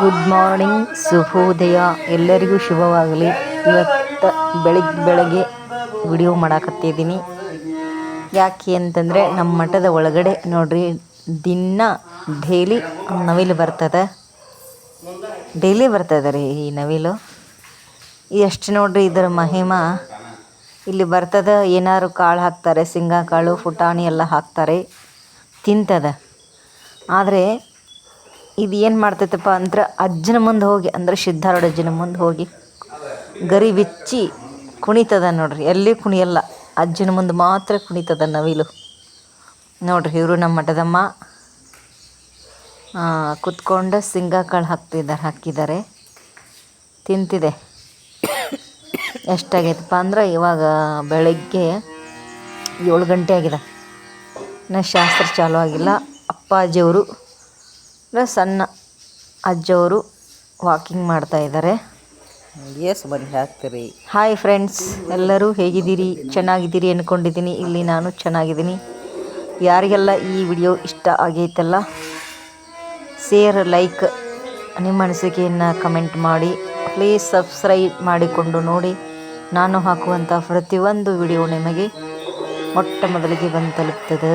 Good morning ಶುಭೋದಯ ಎಲ್ಲರಿಗೂ ಶುಭವಾಗಲಿ. ಇವತ್ತು ಬೆಳಗ್ಗೆ ಬೆಳಗ್ಗೆ ವಿಡಿಯೋ ಮಾಡಾಕತ್ತಿದ್ದೀನಿ. ಯಾಕೆ ಅಂತಂದರೆ ನಮ್ಮ ಮಠದ ಒಳಗಡೆ ನೋಡ್ರಿ, ದಿನ ಡೈಲಿ ನವಿಲು ಬರ್ತದೆ. ಡೈಲಿ ಬರ್ತದೆ ರೀ ಈ ನವಿಲು. ಎಷ್ಟು ನೋಡ್ರಿ ಇದರ ಮಹಿಮಾ? ಇಲ್ಲಿ ಬರ್ತದ ಏನಾದ್ರು ಕಾಳು ಹಾಕ್ತಾರೆ, ಶೇಂಗಾ ಕಾಳು, ಪುಟಾಣಿ ಎಲ್ಲ ಹಾಕ್ತಾರೆ, ತಿಂತದ. ಆದರೆ ಇದು ಏನು ಮಾಡ್ತೈತಪ್ಪ ಅಂದ್ರೆ ಅಜ್ಜನ ಮುಂದೆ ಹೋಗಿ, ಅಂದರೆ ಸಿದ್ಧಾರೂಢ ಅಜ್ಜನ ಮುಂದೆ ಹೋಗಿ ಗರಿ ಬಿಚ್ಚಿ ಕುಣಿತದ ನೋಡ್ರಿ. ಎಲ್ಲಿ ಕುಣಿಯಲ್ಲ, ಅಜ್ಜನ ಮುಂದೆ ಮಾತ್ರ ಕುಣಿತದ ನವಿಲು. ನೋಡ್ರಿ ಇವರು ನಮ್ಮ ಮಠದಮ್ಮ ಕುತ್ಕೊಂಡು ಶೇಂಗಾ ಕಾಳು ಹಾಕ್ತಿದ್ದಾರೆ ಹಾಕಿದ್ದಾರೆ ತಿಂತಿದೆ. ಎಷ್ಟಾಗೈತಪ್ಪ ಅಂದ್ರೆ ಇವಾಗ ಬೆಳಗ್ಗೆ ಏಳು ಗಂಟೆ ಆಗಿದೆ. ಇನ್ನು ಶಾಸ್ತ್ರ ಚಾಲೂ ಆಗಿಲ್ಲ. ಅಪ್ಪಾಜಿಯವರು ಇಲ್ಲ ಸಣ್ಣ ಅಜ್ಜವರು ವಾಕಿಂಗ್ ಮಾಡ್ತಾ ಇದ್ದಾರೆ ಎಸ್ ಬನ್ನಿ ಹಾಕ್ತೀರಿ. ಹಾಯ್ ಫ್ರೆಂಡ್ಸ್ ಎಲ್ಲರೂ ಹೇಗಿದ್ದೀರಿ? ಚೆನ್ನಾಗಿದ್ದೀರಿ ಅಂದ್ಕೊಂಡಿದ್ದೀನಿ ಇಲ್ಲಿ ನಾನು ಚೆನ್ನಾಗಿದ್ದೀನಿ. ಯಾರಿಗೆಲ್ಲ ಈ ವಿಡಿಯೋ ಇಷ್ಟ ಆಗೈತಲ್ಲ ಶೇರ್ ಲೈಕ್ ನಿಮ್ಮ ಅನಿಸಿಕೆಯನ್ನು ಕಮೆಂಟ್ ಮಾಡಿ ಪ್ಲೀಸ್ ಸಬ್ಸ್ಕ್ರೈಬ್ ಮಾಡಿಕೊಂಡು ನೋಡಿ. ನಾನು ಹಾಕುವಂಥ ಪ್ರತಿಯೊಂದು ವಿಡಿಯೋ ನಿಮಗೆ ಮೊಟ್ಟ ಮೊದಲಿಗೆ ಬಂದು ತಲುಪ್ತದೆ.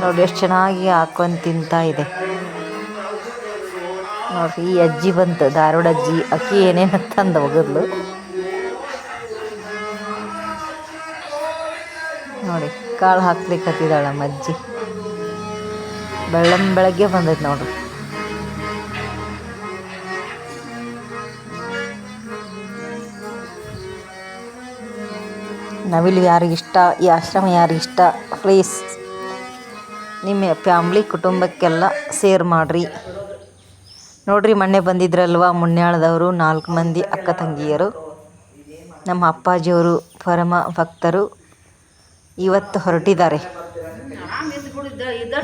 ನೋಡಿ, ಎಷ್ಟು ಚೆನ್ನಾಗಿ ಹಾಕೊಂಡು ತಿಂತಾ ಇದೆ. ನೋಡಿ, ಈ ಅಜ್ಜಿ ಬಂತು. ಧಾರವಾಡ ಅಜ್ಜಿ, ಅಕ್ಕಿ ಏನೇನು ತಂದ ಒಗದ್ಲು ನೋಡಿ, ಕಾಳು ಹಾಕ್ಲಿಕ್ಕೆ ಹತ್ತಿದಾಳ ಅಜ್ಜಿ. ಬೆಳ್ಳಂ ಬೆಳಗ್ಗೆ ಬಂದೈತೆ ನೋಡ್ರಿ. ನವಿಲು ಯಾರಿಗಿಷ್ಟ ಈ ಆಶ್ರಮ ಯಾರಿಗಿಷ್ಟ ಪ್ಲೀಸ್ ನಿಮ್ಮ ಫ್ಯಾಮ್ಲಿ ಕುಟುಂಬಕ್ಕೆಲ್ಲ ಸೇರ್ ಮಾಡಿರಿ. ನೋಡ್ರಿ, ಮೊನ್ನೆ ಬಂದಿದ್ರಲ್ವ ಮುನ್ಯಾಳದವರು, ನಾಲ್ಕು ಮಂದಿ ಅಕ್ಕ ತಂಗಿಯರು, ನಮ್ಮ ಅಪ್ಪಾಜಿಯವರು, ಪರಮ ಭಕ್ತರು, ಇವತ್ತು ಹೊರಟಿದ್ದಾರೆ.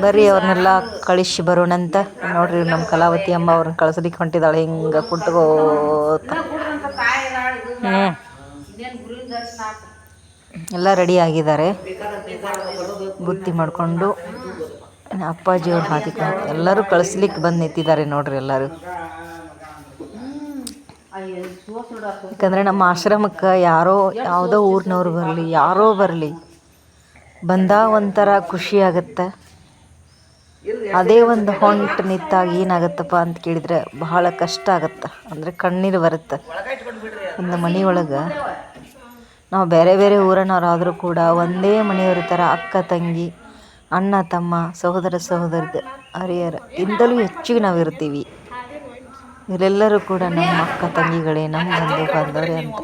ಬರ್ರಿ, ಅವ್ರನ್ನೆಲ್ಲ ಕಳಿಸಿ ಬರೋಣಂತ. ನೋಡ್ರಿ, ನಮ್ಮ ಕಲಾವತಿ ಅಮ್ಮ ಅವ್ರನ್ನ ಕಳಿಸ್ಲಿಕ್ಕೆ ಹೊಂಟಿದ್ದಾಳೆ, ಹಿಂಗೆ ಕುಟ್ಕೋತ ಹ್ಞೂ ಎಲ್ಲ ರೆಡಿ ಆಗಿದ್ದಾರೆ. ಬುತ್ತಿ ಮಾಡಿಕೊಂಡು ಅಪ್ಪಾಜಿಯವ್ರು ಹಾದಿ ಎಲ್ಲರೂ ಕಳಿಸ್ಲಿಕ್ಕೆ ಬಂದು ನಿಂತಿದ್ದಾರೆ ನೋಡ್ರಿ ಎಲ್ಲರೂ. ಯಾಕಂದರೆ ನಮ್ಮ ಆಶ್ರಮಕ್ಕೆ ಯಾರೋ ಯಾವುದೋ ಊರಿನವ್ರು ಬರಲಿ, ಯಾರೋ ಬರಲಿ, ಬಂದ ಒಂಥರ ಖುಷಿ ಆಗತ್ತೆ. ಅದೇ ಒಂದು ಹೊಂಟು ನಿಂತಾಗ ಏನಾಗತ್ತಪ್ಪ ಅಂತ ಕೇಳಿದರೆ ಬಹಳ ಕಷ್ಟ ಆಗತ್ತೆ. ಅಂದರೆ ಕಣ್ಣೀರು ಬರುತ್ತೆ. ಒಂದು ಮನೆಯೊಳಗೆ ನಾವು ಬೇರೆ ಬೇರೆ ಊರನವರಾದರೂ ಕೂಡ ಒಂದೇ ಮನೆಯವ್ರ ಥರ ಅಕ್ಕ, ತಂಗಿ, ಅಣ್ಣ, ತಮ್ಮ, ಸಹೋದರ ಸಹೋದರ ಹರಿಯರ ಇಂದಲೂ ಹೆಚ್ಚಿಗೆ ನಾವು ಇರ್ತೀವಿ. ಇವರೆಲ್ಲರೂ ಕೂಡ ನಮ್ಮ ಅಕ್ಕ, ತಂಗಿಗಳೇ, ನಮ್ಮ ಬಂಧು ಬಾಂಧವರೇ ಅಂತ.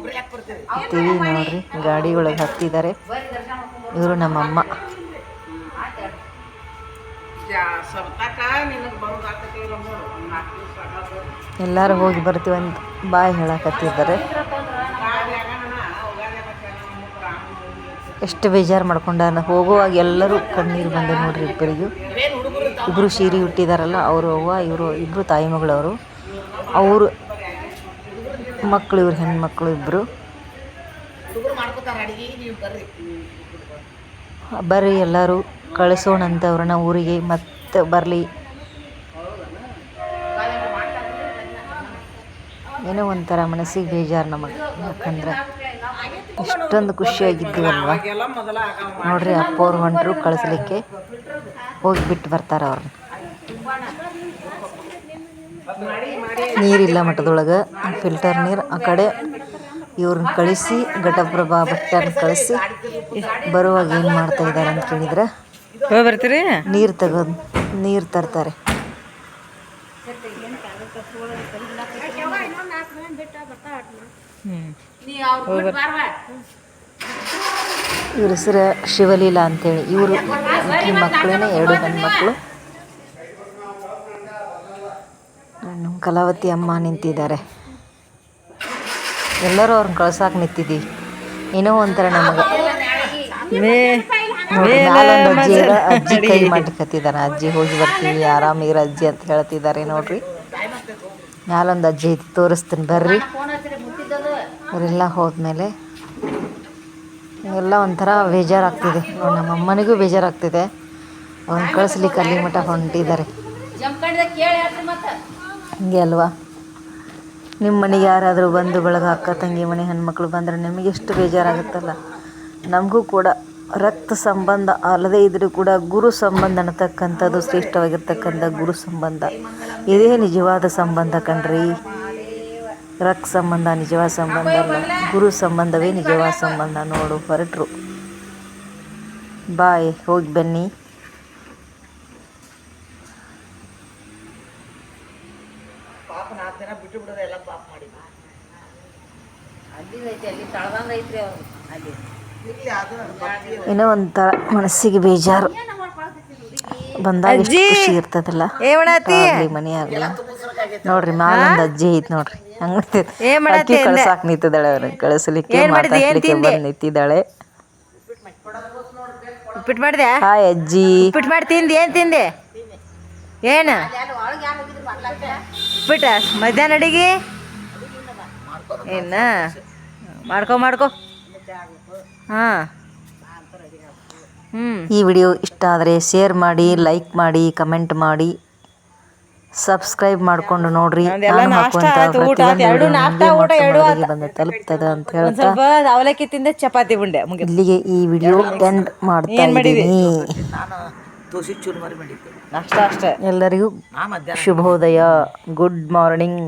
ಇರ್ತೀವಿ ನೋಡ್ರಿ ಗಾಡಿ ಒಳಗೆ ಹತ್ತಿದ್ದಾರೆ ಇವರು ನಮ್ಮಮ್ಮ. ಎಲ್ಲರೂ ಹೋಗಿ ಬರ್ತೀವಿ ಅಂತ ಬಾಯ್ ಹೇಳಕತ್ತಿದ್ದಾರೆ. ಎಷ್ಟು ಬೇಜಾರು ಮಾಡ್ಕೊಂಡ ಹೋಗುವಾಗ ಎಲ್ಲರೂ ಕಣ್ಣೀರು ಬಂದು ನೋಡ್ರಿ ಇಬ್ಬರಿಗೂ. ಇಬ್ಬರು ಸೀರೆ ಹುಟ್ಟಿದಾರಲ್ಲ ಅವರು ಅವ್ವ, ಇವರು ಇಬ್ಬರು ತಾಯಿ ಮಗಳವರು. ಅವರು ಮಕ್ಕಳು ಇವ್ರು ಹೆಣ್ಮಕ್ಳು ಇಬ್ಬರು ಬರ್ರಿ ಎಲ್ಲರೂ, ಕಳಿಸೋಣಂತ ಅವ್ರನ್ನ ಊರಿಗೆ. ಮತ್ತೆ ಬರಲಿ. ಏನೋ ಒಂಥರ ಮನಸ್ಸಿಗೆ ಬೇಜಾರು ನಮಗೆ. ಯಾಕಂದ್ರೆ ಇಷ್ಟೊಂದು ಖುಷಿಯಾಗಿದ್ದೀವಲ್ವ? ನೋಡ್ರಿ ಅಪ್ಪ ಅವ್ರು ಹೊಂಟರು ಕಳಿಸ್ಲಿಕ್ಕೆ ಹೋಗಿಬಿಟ್ಟು ಬರ್ತಾರೆ ಅವ್ರನ್ನ ನೀರಿಲ್ಲ ಮಠದೊಳಗೆ. ಫಿಲ್ಟರ್ ನೀರು ಆ ಕಡೆ ಇವ್ರನ್ನ ಕಳಿಸಿ ಘಟಪ್ರಭಾ ಭಟ್ಟನ ಕಳಿಸಿ ಬರುವಾಗ ಏನು ಮಾಡ್ತಾ ಇದ್ದಾರೆ ಅಂತ ಕೇಳಿದ್ರೆ ನೀರು ತಗೋ ನೀರು ತರ್ತಾರೆ. ಇವ್ರ ಹೆಸರು ಶಿವಲೀಲಾ ಅಂತೇಳಿ. ಇವರು ಮಕ್ಕಳೇನೆ ಎರಡು ಹೆಣ್ಮಕ್ಳು ನಮ್ಮ ಕಲಾವತಿ ಅಮ್ಮ ನಿಂತಿದ್ದಾರೆ. ಎಲ್ಲರೂ ಅವ್ರನ್ನ ಕಳ್ಸಾಕ ನಿಂತಿದ್ದೀವಿ. ಏನೋ ಒಂಥರ ನಮಗೆ. ನೋಡಿ, ಒಂದು ಅಜ್ಜಿ ಅಜ್ಜಿ ಕೈ ಮಾಡ್ಕತ್ತಿದ್ದಾರೆ ಅಜ್ಜಿ ಹೋಗಿ ಬರ್ತೀವಿ ಆರಾಮಿರ ಅಜ್ಜಿ ಅಂತ ಹೇಳ್ತಿದ್ದಾರೆ ನೋಡ್ರಿ. ಮ್ಯಾಲೊಂದು ಅಜ್ಜಿ ಐತಿ ತೋರಿಸ್ತೀನಿ ಬರ್ರಿ. ಅವರೆಲ್ಲ ಹೋದ್ಮೇಲೆ ಎಲ್ಲ ಒಂಥರ ಬೇಜಾರಾಗ್ತಿದೆ. ನೋಡಿ ನಮ್ಮ ಅಮ್ಮನಿಗೂ ಬೇಜಾರಾಗ್ತಿದೆ. ಅವ್ನು ಕಳಿಸ್ಲಿಕ್ಕೆ ಅಲ್ಲಿ ಮಠ ಹೊಂಟಿದ್ದಾರೆ. ಹಿಂಗೆ ಅಲ್ವಾ? ನಿಮ್ಮ ಮನೆಗೆ ಯಾರಾದರೂ ಬಂದು ಬಳಗ ಅಕ್ಕ ತಂಗಿ ಮನೆ ಹೆಣ್ಮಕ್ಳು ಬಂದರೆ ನಿಮಗೆ ಎಷ್ಟು ಬೇಜಾರಾಗುತ್ತಲ್ಲ? ನಮಗೂ ಕೂಡ. ರಕ್ತ ಸಂಬಂಧ ಅಲ್ಲದೇ ಇದ್ದರೂ ಕೂಡ ಗುರು ಸಂಬಂಧ ಅನ್ನತಕ್ಕಂಥದ್ದು ಶ್ರೇಷ್ಠವಾಗಿರ್ತಕ್ಕಂಥ ಗುರು ಸಂಬಂಧ. ಇದೇ ನಿಜವಾದ ಸಂಬಂಧ ಕಣ್ರಿ. ರಕ್ತ ಸಂಬಂಧ ನಿಜವಾದ ಸಂಬಂಧ ಅಲ್ಲ. ಗುರು ಸಂಬಂಧವೇ ನಿಜವಾದ ಸಂಬಂಧ ನೋಡು ಹೊರಟರು. ಬಾಯ್ ಹೋಗಿ ಬನ್ನಿ. ಏನೋ ಒಂಥರ ಮನಸ್ಸಿಗೆ ಬೇಜಾರು. ಬಂದಾಗ ಖುಷಿ ಇರ್ತದಲ್ಲ? ಮನೆ ಆಗಲ್ಲ ನೋಡ್ರಿ ಮ್ಯಾಲೊಂದು ಅಜ್ಜಿ ಐತ್ ನೋಡ್ರಿ. ಹಂಗೆ? ಕಳ್ಸಾಕ್ ನಿಂತಿದ್ದಾಳೆ ಅವ್ರನ್ನ ಕಳಿಸ್ಲಿಕ್ಕೆ ಮಾತಾಡ್ಲಿಕ್ಕೆ? ಬಂದು ನಿಂತಿದ್ದಾಳೆ. ಉಪ್ಪಿಟ್ಟು ಮಾಡಿದೆ? ಹಾಯ್ ಅಜ್ಜಿ. ಉಪ್ಪಿಟ್ಟು ಮಾಡಿ ತಿಂದು ಏನು ತಿಂದೆ? ಏನು? ಉಪ್ಪಿಟ್ಟ? ಮಧ್ಯಾಹ್ನ ಅಡಿಗೆ? ಏನ? ಮಾಡ್ಕೊ ಮಾಡ್ಕೊ. ಹಾಂ. ಹ್ಞೂ ಈ ವಿಡಿಯೋ ಇಷ್ಟ ಆದರೆ ಶೇರ್ ಮಾಡಿ ಲೈಕ್ ಮಾಡಿ ಕಮೆಂಟ್ ಮಾಡಿ. ಸಬ್ಸ್ಕ್ರೈಬ್ ಮಾಡ್ಕೊಂಡು ನೋಡ್ರಿ. ನಾನು ಹಾಕುವಂತ. ಬಂದು ತಲುಪ್ತದೆ ಅಂತ ಹೇಳ್ತಾ ಅವಲಕ್ಕಿ ತಿಂದೆ ಚಪಾತಿ ಉಂಡೆ ಇಲ್ಲಿಗೆ ಈ ವಿಡಿಯೋ ಎಂಡ್ ಮಾಡಿದಿ? ಇದ್ದೀನಿ. ಎಲ್ಲರಿಗೂ ಶುಭೋದಯ. Good morning